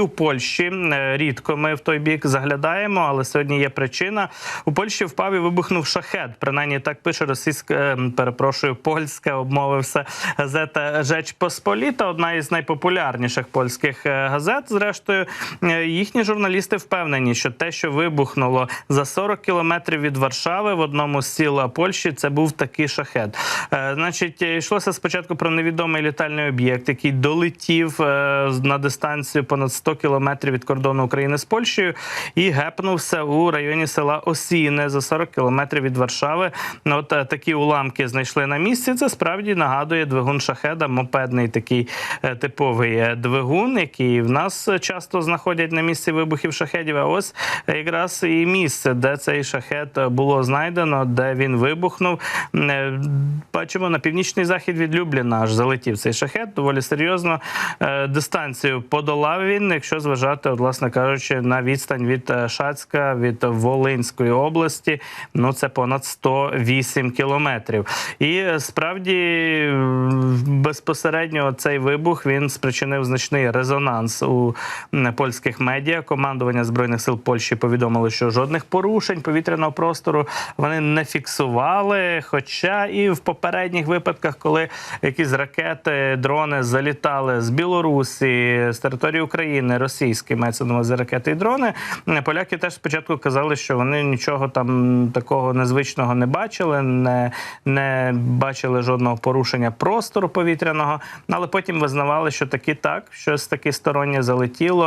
У Польщі е, рідко ми в той бік заглядаємо, але сьогодні є причина. У Польщі впав і вибухнув шахет. Принаймні так пише російська, е, перепрошую, польська обмовився газета Жеч Посполіта, одна із найпопулярніших польських е, газет. Зрештою, їхні журналісти впевнені, що те, що вибухнуло за 40 кілометрів від Варшави в одному з сіл Польщі, це був такий шахет. Значить, йшлося спочатку про невідомий літальний об'єкт, який долетів на дистанцію понад 100 кілометрів від кордону України з Польщею і гепнувся у районі села Осіне за 40 кілометрів від Варшави. Ну, От е, такі уламки знайшли на місці. Це справді нагадує двигун шахеда, мопедний такий е, типовий е, двигун, який в нас часто знаходять на місці вибухів шахедів. А ось якраз і місце, де цей шахет було знайдено, де він вибухнув. Бачимо на північний захід від Любліна аж залетів цей шахет. Доволі серйозно дистанцію подолав він, якщо зважати, от, власне кажучи, на відстань від е, Шацька, від Волинської області. Ну це понад 108 кілометрів. І е, справді безпосередньо цей вибух він спричинив значний резонанс у польських медіа. Командування збройних сил Польщі повідомило, що жодних порушень повітряного простору вони не фіксували. Хоча і в попередніх випадках, коли якісь ракети, дрони залітали з Білорусі, з території України, російські мається на увазі ракети і дрони. м, Поляки теж спочатку казали, що вони нічого там такого незвичного не бачили, не, не бачили жодного порушення простору повітряного, але потім визнавали, що таки так, щось таке стороннє залетіло.